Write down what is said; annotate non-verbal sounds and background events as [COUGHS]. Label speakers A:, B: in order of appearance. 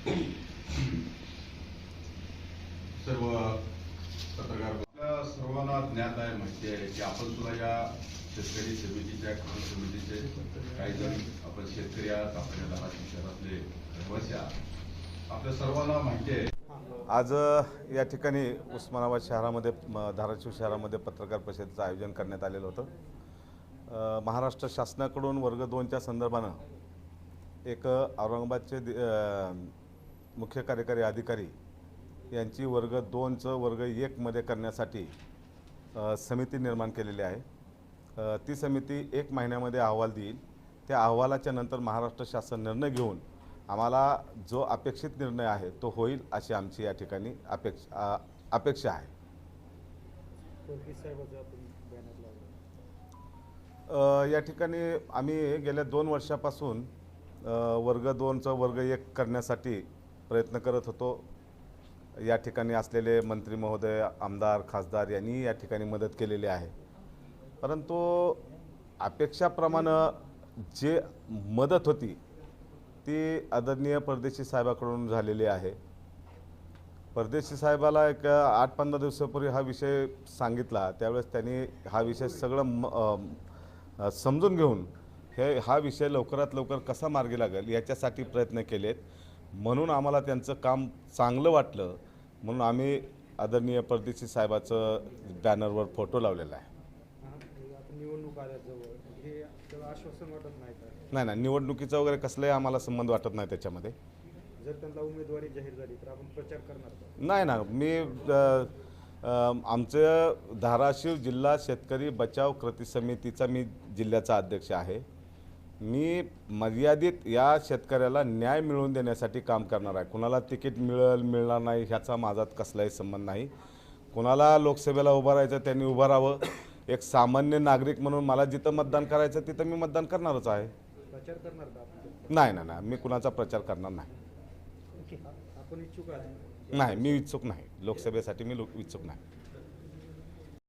A: [COUGHS] सर्व पत्रकार आपल्या सर्वांना ज्ञात आहे माहिती आहे की आपण सुद्धा या शेतकरी समितीच्या कृषी समितीचे काही जण आपण शेतकरी आहात आपल्या या धाराशिव शहरातले रहिवासी आहात. आपल्या सर्वांना माहिती आहे.
B: आज या ठिकाणी उस्मानाबाद शहरामध्ये धाराशिव शहरामध्ये पत्रकार परिषदेचं आयोजन करण्यात आलेलं होतं. महाराष्ट्र शासनाकडून वर्ग दोनच्या संदर्भानं एक औरंगाबादचे मुख्य कार्यकारी अधिकारी यांची वर्ग दोनचं वर्ग एकमध्ये करण्यासाठी समिती निर्माण केलेली आहे. ती समिती एक महिन्यामध्ये अहवाल देईल. त्या अहवालाच्या नंतर महाराष्ट्र शासन निर्णय घेऊन आम्हाला जो अपेक्षित निर्णय आहे तो होईल अशी आमची या ठिकाणी अपेक्षा अपेक्षा आहे. या ठिकाणी आम्ही गेल्या दोन वर्षापासून वर्ग दोनचं वर्ग एक करण्यासाठी प्रयत्न करत होतो. या ठिकाणी असलेले मंत्री महोदय आमदार खासदार यांनी या ठिकाणी मदत केलेली आहे. परंतु अपेक्षाप्रमाणे जे मदत होती ती आदरणीय परदेशी साहेबाकडून झालेली आहे. परदेशी साहेबाला एक आठ पंधरा दिवसापूर्वी हा विषय सांगितला. त्यावेळेस त्यांनी हा विषय सगळं म समजून घेऊन हे हा विषय लवकरात लवकर कसा मार्गी लागेल याच्यासाठी प्रयत्न केलेत. म्हणून आम्हाला त्यांचं काम चांगलं वाटलं. म्हणून आम्ही आदरणीय परदेशी साहेबाचं बॅनरवर फोटो लावलेला आहे.
C: नाही
B: नाही ना निवडणुकीचा वगैरे कसलाही आम्हाला संबंध वाटत नाही त्याच्यामध्ये.
C: जर त्यांना उमेदवारी जाहीर झाली तर आपण प्रचार करणार
B: नाही ना मी आमचं धाराशिव जिल्हा शेतकरी बचाव कृती समितीचा मी जिल्ह्याचा अध्यक्ष आहे. मी मर्यादित या शेतकऱ्याला न्याय मिळवून देण्यासाठी काम करणार आहे. कुणाला तिकीट मिळेल मिळणार नाही ह्याचा माझा कसलाही संबंध नाही. कुणाला लोकसभेला उभं राहायचं त्यांनी उभं राहावं. एक सामान्य नागरिक म्हणून मला जिथं मतदान करायचं तिथं मी मतदान करणारच आहे.
C: प्रचार करणार का
B: नाही ना नाही. मी कुणाचा प्रचार करणार नाही.
C: आपण इच्छुक आहात.
B: नाही मी इच्छुक नाही. लोकसभेसाठी मी लोक इच्छुक नाही.